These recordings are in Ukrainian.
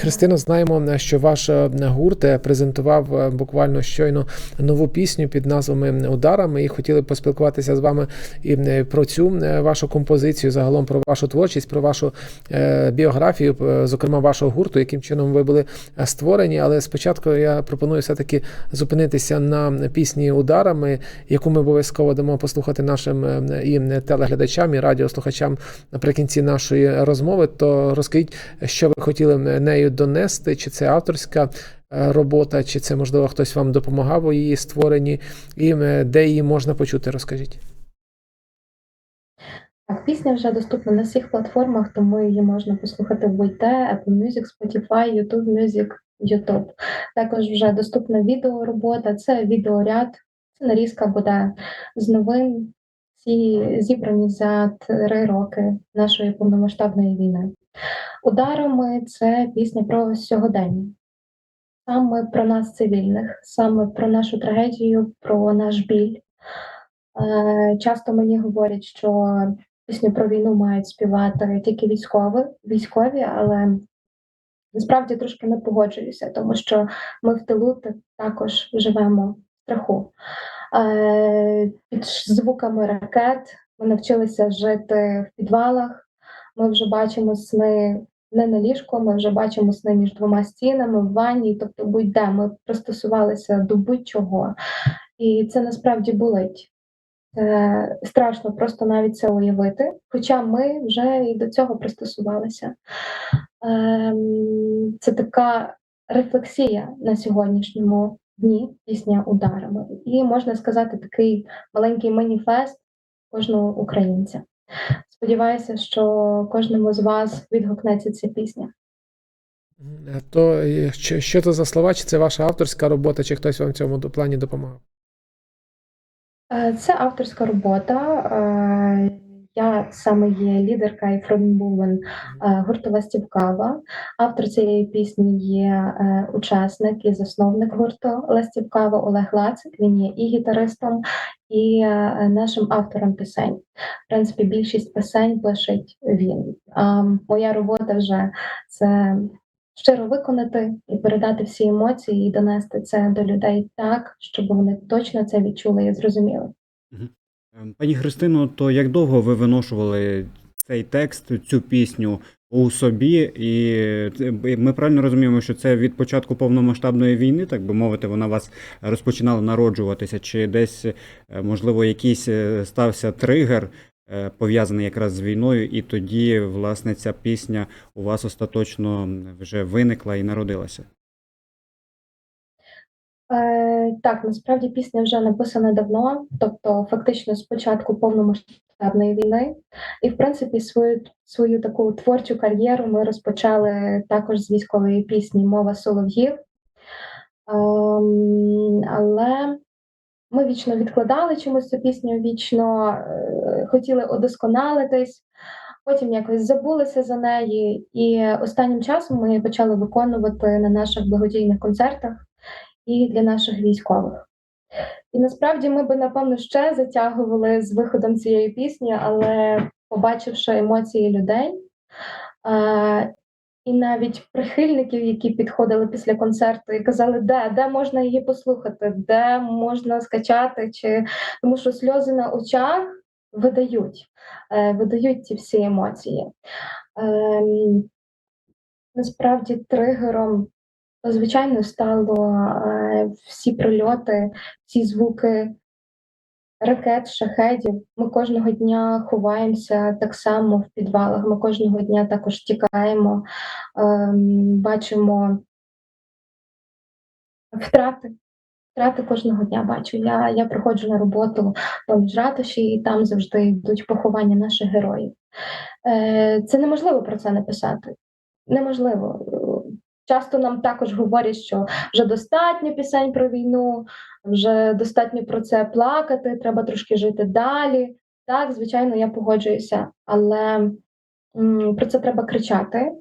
Христино, знаємо, що ваш е, гурт е, презентував е, буквально щойно нову пісню під назвами Ударами і хотіли поспілкуватися з вами і про цю вашу композицію, загалом про вашу творчість, про вашу біографію, зокрема вашого гурту, яким чином ви були створені. Але спочатку я пропоную все-таки зупинитися на пісні Ударами, яку ми обов'язково дамо послухати нашим і телеглядачам, і радіослухачам наприкінці нашої розмови. То розкажіть, що ви хотіли нею донести, чи це авторська е, робота, чи це можливо хтось вам допомагав у її створенні, і е, де її можна почути, розкажіть. Так, пісня вже доступна на всіх платформах, тому її можна послухати в Войте, Apple Music, Spotify, YouTube Music, YouTube. Також вже доступна відеоробота, це відеоряд, це нарізка буде з новин, всі зібрані за три роки нашої повномасштабної війни. Ударами це пісня про сьогодення, саме про нас, цивільних, саме про нашу трагедію, про наш біль. Е, Часто мені говорять, що пісню про війну мають співати тільки військові, військові, але насправді трошки не погоджуюся, тому що ми в тилу також живемо страху. Е, Під звуками ракет ми навчилися жити в підвалах. Ми вже бачимо сни не на ліжку, ми вже бачимо сни між двома стінами, в ванні, тобто будь-де ми пристосувалися до будь-чого. І це насправді болить. Це страшно просто навіть це уявити, хоча ми вже і до цього пристосувалися. Ем, Це така рефлексія на сьогоднішньому дні пісня ударами. І можна сказати, такий маленький маніфест кожного українця. Сподіваюся, що кожному з вас відгукнеться ця пісня. Е, То е, що, що це за слова? Чи це ваша авторська робота, чи хтось вам в цьому плані допомагав? Е, Це авторська робота. Я саме є лідерка і фронтвумен е, гурту Ластівкава. Автор цієї пісні є е, учасник і засновник гурту Ластівкава Олег Лацик. Він є і гітаристом, і е, нашим автором пісень. В принципі, більшість пісень пишеть він. А моя робота вже це щиро виконати і передати всі емоції, і донести це до людей так, щоб вони точно це відчули і зрозуміли. Ем, Пані Христино, то як довго ви виношували цей текст, цю пісню у собі? І ми правильно розуміємо, що це від початку повномасштабної війни, так би мовити, вона вас розпочинала народжуватися, чи десь, е, можливо, якийсь е, стався тригер, е, пов'язаний якраз з війною, і тоді, власне, ця пісня у вас остаточно вже виникла і народилася? Е, так, насправді пісня вже написана давно, тобто фактично з початку повномасштабної війни. І, в принципі, свою свою таку творчу кар'єру ми розпочали також з військової пісні Мова солов'їв. Ем, але ми вічно відкладали чомусь цю пісню, вічно е, хотіли удосконалитись, потім якось забулися за неї. І останнім часом ми почали виконувати на наших благодійних концертах і для наших військових. І насправді ми би, напевно, ще затягували з виходом цієї пісні, але побачивши емоції людей, е, і навіть прихильників, які підходили після концерту і казали, де, де можна її послухати, де можна скачати, чи тому що сльози на очах видають, е, видають ці всі емоції. Ем, насправді тригером звичайно, стало е, всі прильоти, всі звуки ракет, шахедів. Ми кожного дня ховаємося так само в підвалах. Ми кожного дня також тікаємо, ем, бачимо втрати. Втрати кожного дня бачу. Я, я приходжу на роботу в міжратуші, і там завжди йдуть поховання наших героїв. Е, це неможливо про це написати. Неможливо. Часто нам також говорять, що вже достатньо пісень про війну, вже достатньо про це плакати, треба трошки жити далі. Так, звичайно, я погоджуюся, але м, про це треба кричати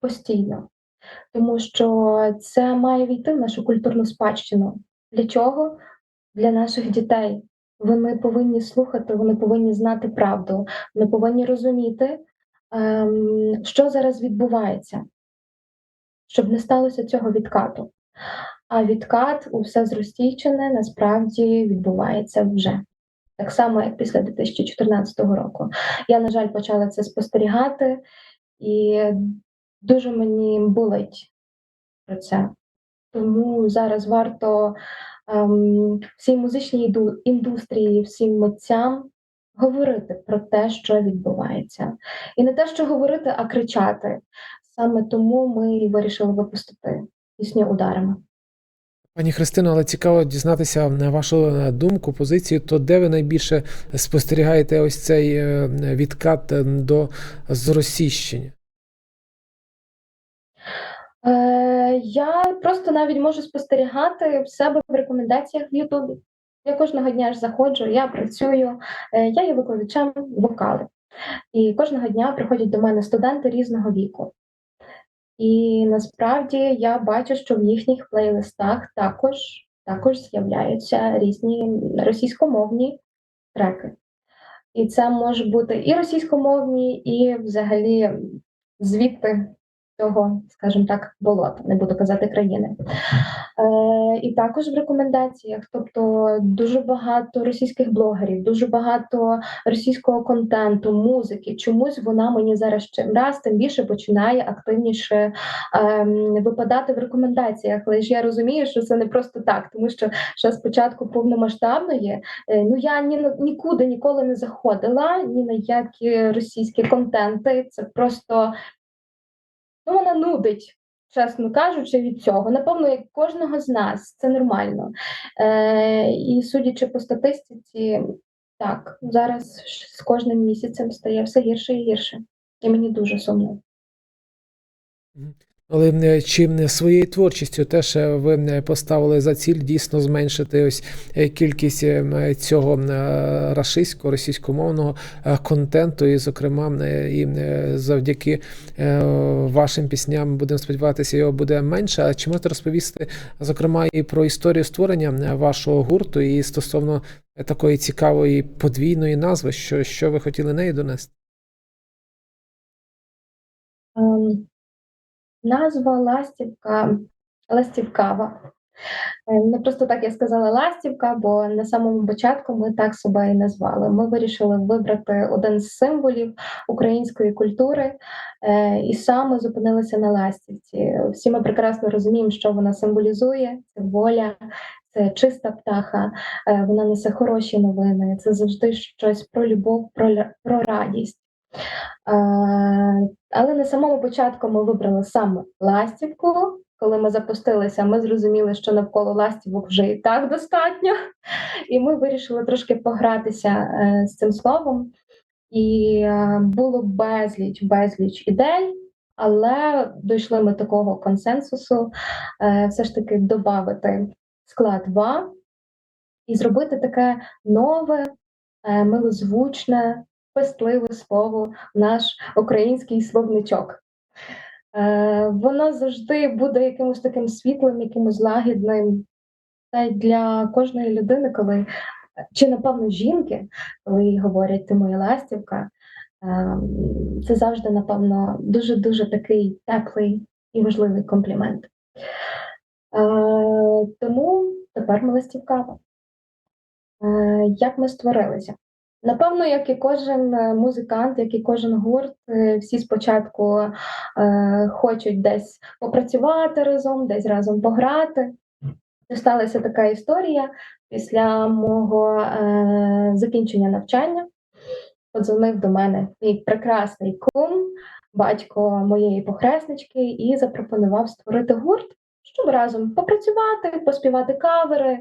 постійно, тому що це має війти в нашу культурну спадщину. Для чого? Для наших дітей. Вони повинні слухати, вони повинні знати правду, вони повинні розуміти, ем, що зараз відбувається щоб не сталося цього відкату. А відкат у все зростійчене насправді відбувається вже. Так само, як після 2014 року. Я, на жаль, почала це спостерігати, і дуже мені болить про це. Тому зараз варто ем, всій музичній індустрії, всім митцям говорити про те, що відбувається. І не те, що говорити, а кричати. Саме тому ми і вирішили випустити пісню ударами. Пані Христино, але цікаво дізнатися на вашу е, думку, позицію, то де ви найбільше спостерігаєте ось цей е, відкат е, до зросійщення? Е, я просто навіть можу спостерігати в себе в рекомендаціях в Ютубі. Я кожного дня ж заходжу, я працюю, я є викладачем вокалу. І кожного дня приходять до мене студенти різного віку. І насправді я бачу, що в їхніх плейлистах також, також з'являються різні російськомовні треки. І це може бути і російськомовні, і взагалі звідти цього, скажімо так, болота, не буду казати країни. Е, і також в рекомендаціях, тобто дуже багато російських блогерів, дуже багато російського контенту, музики. Чомусь вона мені зараз чим раз тим більше починає активніше ем, випадати в рекомендаціях. Але ж я розумію, що це не просто так, тому що ще спочатку повномасштабної е, ну я ні нікуди ніколи не заходила, ні на які російські контенти. Це просто ну вона нудить. Чесно кажучи, від цього, напевно, як кожного з нас, це нормально. Е, і судячи по статистиці, так, зараз з кожним місяцем стає все гірше і гірше. І мені дуже сумно. Але е, чи не своєю творчістю теж е, ви е, поставили за ціль дійсно зменшити ось е, кількість е, цього е, рашистського, російськомовного е, контенту, і, зокрема, е, і е, завдяки е, вашим пісням будемо сподіватися, його буде менше. А чи можете розповісти, зокрема, і про історію створення е, вашого гурту і стосовно е, такої цікавої подвійної назви, що, що ви хотіли нею донести? Ем, назва Ластівка, Ластівкава. Не просто так я сказала Ластівка, бо на самому початку ми так себе і назвали. Ми вирішили вибрати один з символів української культури е, і саме зупинилися на ластівці. Всі ми прекрасно розуміємо, що вона символізує: це воля, це чиста птаха, е, вона несе хороші новини. Це завжди щось про любов, про, про радість. Але на самому початку ми вибрали саме ластівку. Коли ми запустилися, ми зрозуміли, що навколо ластівок вже і так достатньо, і ми вирішили трошки погратися е, з цим словом. І е, було безліч, безліч ідей, але дійшли ми такого консенсусу, е, все ж таки додати склад «ва» і зробити таке нове, милозвучне, пестливе слово наш український словничок. Е, Воно завжди буде якимось таким світлим, якимось лагідним. Та й для кожної людини, коли чи напевно жінки, коли їй говорять ти моя ластівка, е, це завжди, напевно, дуже дуже такий теплий і важливий комплімент. Е, Тому тепер ми ластівкава. Як ми створилися? Напевно, як і кожен е, музикант, як і кожен гурт, е, всі спочатку е, хочуть десь попрацювати разом, десь разом пограти. Сталася така історія після мого е, закінчення навчання. Подзвонив до мене мій прекрасний кум, батько моєї похреснички, і запропонував створити гурт, щоб разом попрацювати, поспівати кавери,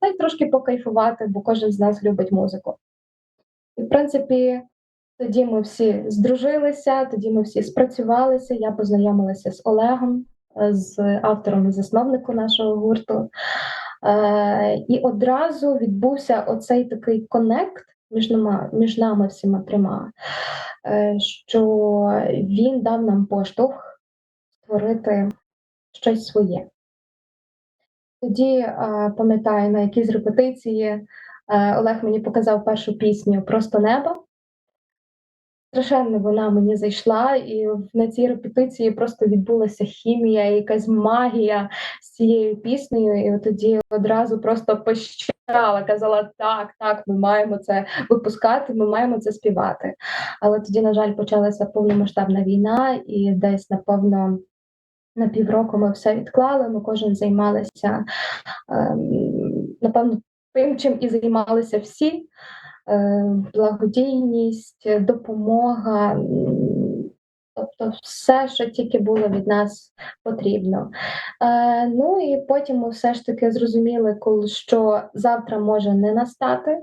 та й трошки покайфувати, бо кожен з нас любить музику. І, в принципі, тоді ми всі здружилися, тоді ми всі спрацювалися. Я познайомилася з Олегом, е, з автором і засновником нашого гурту. Е, і одразу відбувся оцей такий конект між нами, між нами всіма трьома, е, що він дав нам поштовх створити щось своє. Тоді пам'ятаю, на якійсь репетиції е, Олег мені показав першу пісню Просто небо. страшенно вона мені зайшла, і на цій репетиції просто відбулася хімія, якась магія з цією піснею. І тоді одразу просто пощала, казала: так, так, ми маємо це випускати, ми маємо це співати. Але тоді, на жаль, почалася повномасштабна війна, і десь, напевно, на півроку ми все відклали. Ми кожен займалися, ем, напевно, тим, чим і займалися всі. Е, благодійність, допомога, тобто все, що тільки було від нас потрібно. Е, ну і потім ми все ж таки зрозуміли, коли що завтра може не настати.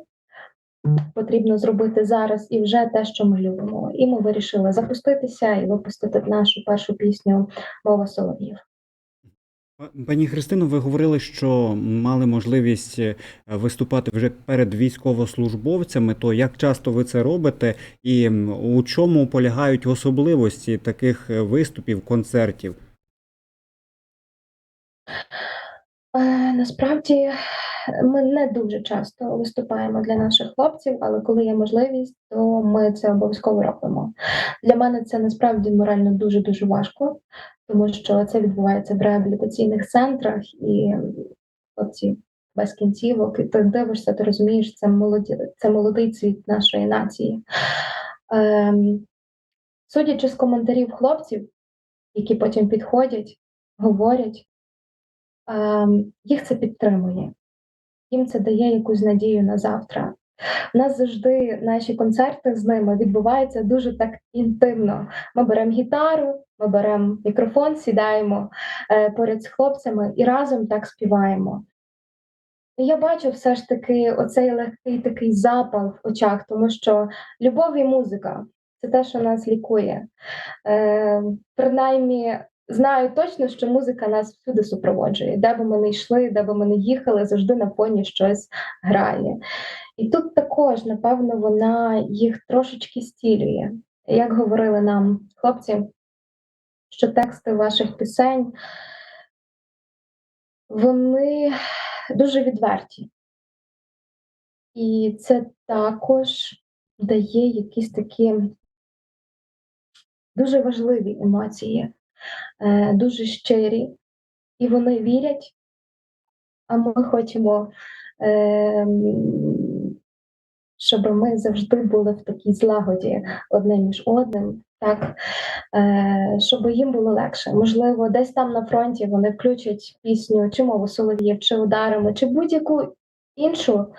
Потрібно зробити зараз і вже те, що ми любимо. І ми вирішили запуститися і випустити нашу першу пісню Мова солов'їв. Пані Христино, ви говорили, що мали можливість е, виступати вже перед військовослужбовцями. То як часто ви це робите, і у чому полягають особливості таких е, виступів, концертів? Е, насправді ми не дуже часто виступаємо для наших хлопців, але коли є можливість, то ми це обов'язково робимо. Для мене це насправді морально дуже дуже важко, тому що це відбувається в реабілітаційних центрах і хлопці без кінцівок, і ти дивишся, ти розумієш, це молоді, це молодий цвіт нашої нації. Ем, судячи з коментарів хлопців, які потім підходять, говорять. Ем, їх це підтримує, їм це дає якусь надію на завтра. У нас завжди наші концерти з ними відбуваються дуже так інтимно. Ми беремо гітару, ми беремо мікрофон, сідаємо е, поряд з хлопцями і разом так співаємо. Я бачу все ж таки оцей легкий такий запал в очах, тому що любов і музика це те, що нас лікує. Е, принаймні, знаю точно, що музика нас всюди супроводжує. Де би ми не йшли, де би ми не їхали, завжди на фоні щось грає. І тут також, напевно, вона їх трошечки стілює. Як говорили нам хлопці, що тексти ваших пісень вони дуже відверті. І це також дає якісь такі дуже важливі емоції, дуже щирі, і вони вірять, а ми хочемо, е, щоб ми завжди були в такій злагоді одне між одним, так, е, щоб їм було легше. Можливо, десь там на фронті вони включать пісню чи мову солов'їв, чи ударами, чи будь-яку іншу,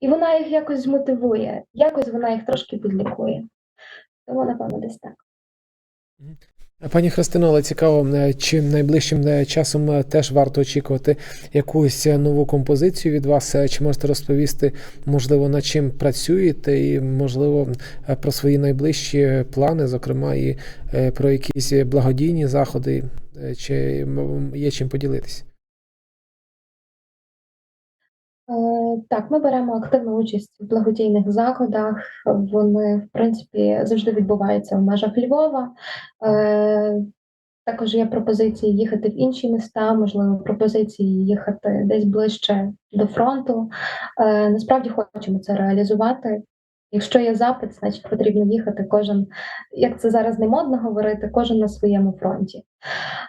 і вона їх якось змотивує, якось вона їх трошки підлікує. Тому, напевно, десь так. Пані Христино, але цікаво, е, чи найближчим е, часом е, теж варто очікувати якусь нову композицію від вас? Чи можете розповісти, можливо, над чим працюєте, і можливо про свої найближчі плани, зокрема, і про якісь благодійні заходи, чи є чим поділитися? Так, ми беремо активну участь в благодійних заходах. Вони, в принципі, завжди відбуваються в межах Львова. Е, Також є пропозиції їхати в інші міста, можливо, пропозиції їхати десь ближче до фронту. Е, Насправді хочемо це реалізувати. Якщо є запит, значить потрібно їхати кожен, як це зараз не модно говорити, кожен на своєму фронті.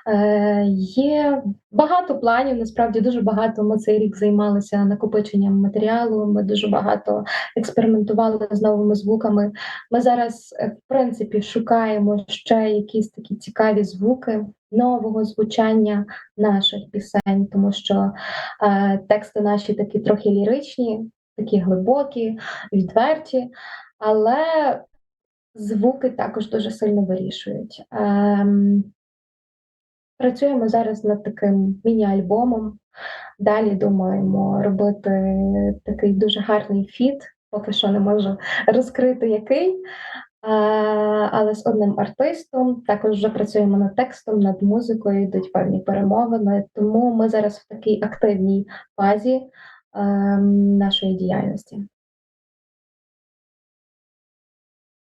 Е, є багато планів, насправді дуже багато. Ми цей рік займалися накопиченням матеріалу. Ми дуже багато експериментували з новими звуками. Ми зараз, е, в принципі, шукаємо ще якісь такі цікаві звуки нового звучання наших пісень, тому що е, тексти наші такі трохи ліричні, такі глибокі, відверті, але звуки також дуже сильно вирішують. Ем, Працюємо зараз над таким міні-альбомом. Далі думаємо робити такий дуже гарний фіт. Поки що не можу розкрити який. Але з одним артистом також вже працюємо над текстом, над музикою, йдуть певні перемовини. Тому ми зараз в такій активній фазі нашої діяльності.